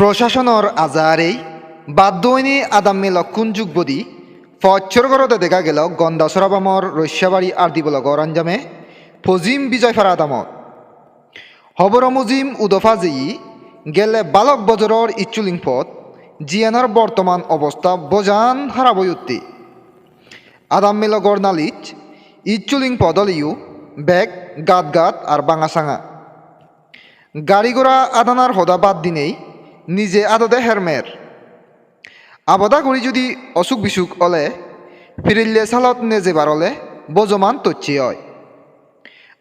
প্ৰশাসনৰ আজাৰেই বাদ্যইনী আদামী লক্ষণ যুগবদী ফচ্ছৰ ঘৰতে দেখা গেল গন্দাসরাবামর রস্যাবাড়ি আর দিবলগর আঞ্জামে ফজিম বিজয়ফারা আদামত। হবর মুজিম উদফা গেলে বালক বজরর ইচ্ছুলিং পথ জিয়ানার বর্তমান অবস্থা বজান হারাবয়ুত্তি আদাম মিলগর নালিচ ইচ্ছুলিং পদলিও বেগ গাত গাত আর বাঙাসাঙা। গাড়ি ঘোড়া আদানার হদা বাদ দিনেই নিজে আদদে হেরমের। আবদা করি যদি অসুখ বিসুখ অলে, ফিরিল্লে সালত নেজে বারলে, বজমান তচ্ছি হয়।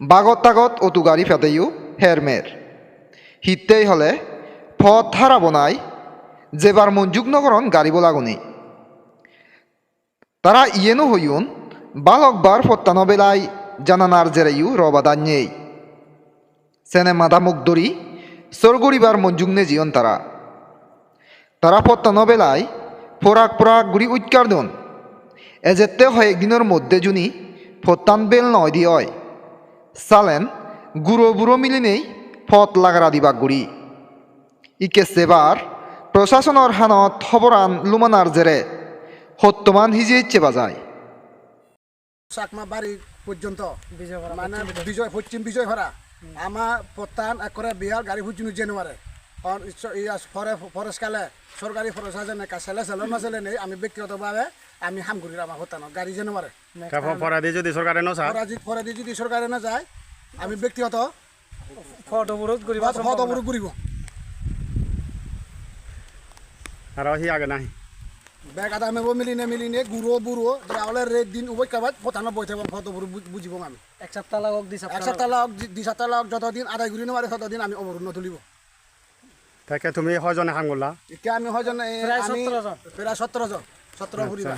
বাগত তাগত অতু গাড়ি ফেতেইও হেরমের। হিতেই হলে, ফত হারা বনাই যেবার মঞ্জুক নগরন গাড়ি বলাগুনি তারা ইয়েনো হইউন বালকবার ফত্তানো বেলায় জানানার জেরেইও রবাদান্যেই সেনে মাদা মুখ দরি সরগরিবার মঞ্জুক নে জিয়ন তারা। তারা ফত্তানো বেলায় ফোরাক ফোরাক গুড়ি উৎকার দন এজেতে হয় একদিনের মধ্যে জুনি ফত্তান বেল নয় দি হয় সালেন গুঁড়ো বুড়ো মিলিনেই ফত লাগারা দিবা গুড়ি ইকে সেবার প্রশাসনের হানত খবরান লুমানার জেরে সত্যমান হিজে ইচ্ছে বাজায় চাকমা বাড়ি পর্যন্ত মানে বিজয় পশ্চিম বিজয় ভরা আমার প্রত্যান একরে বিহার গাড়ি ফুজিনু জানুয়ারে কারণ কালে সরকারি ফরেস্ট আছে না ছেলে ছেলে না নেই আমি ব্যক্তিগতভাবে আমি হাম করি আমার হতানো গাড়ি জানুয়ারে তারপর পরাদি যদি সরকারে পরাজিত পরাজিত যদি সরকারে না যায় আমি ব্যক্তিগত ফট অবরোধ করিব হত অবরোধ করিব আর হি আগে নাই ব্যাগ আদা মেব মিলিনে মিলিনে গুঁড়ো বুড়ো রাওলে রেড দিন উবই কাবাত ফতানো বই থাকব ফত অবরোধ বুঝিব আমি। এক সপ্তাহ লাগক দুই এক সপ্তাহ সপ্তাহ লাগ দুই সপ্তাহ লাগ যতদিন আদায় করি ততদিন আমি অবরোধ নতুলিব। তাকে তুমি হজনে হাঙ্গুলা এতিয়া আমি হয়জন প্রায় আমি 17 জন। প্রায় সতেরো জন সতেরো পরিবার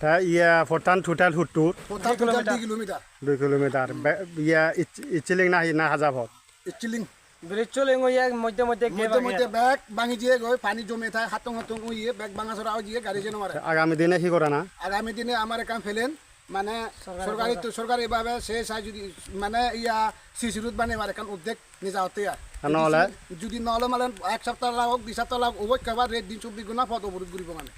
তা ইয়া ফটান টোটাল কিলোমিটার দুই কিলোমিটার ইয়া ইচিলিং না না হাজাভত চিলিং ব্রিজ চলে গিয়ে মধ্যে মধ্যে মধ্যে মধ্যে ব্যাগ ভাঙি দিয়ে গৈ পানী জমে থাকে হাতং হাতং উইয়ে ব্যাগ ভাঙা চড়া দিয়ে গাড়ি যেন মারে আগামী দিনে কি করে না? আগামী দিনে আমার কাম ফেলেন। মানে সরকারি সরকারিভাবে সে চাই যদি মানে ইয়া সিসি রুট মানে আমার এখন উদ্যোগ নিজা হতে আর নহলে? যদি নহলে মানে এক সপ্তাহ লাগক দুই সপ্তাহ লাগ ওই কেবার রেট দিন চব্বিশ গুণা পথ অবরোধ করিব মানে।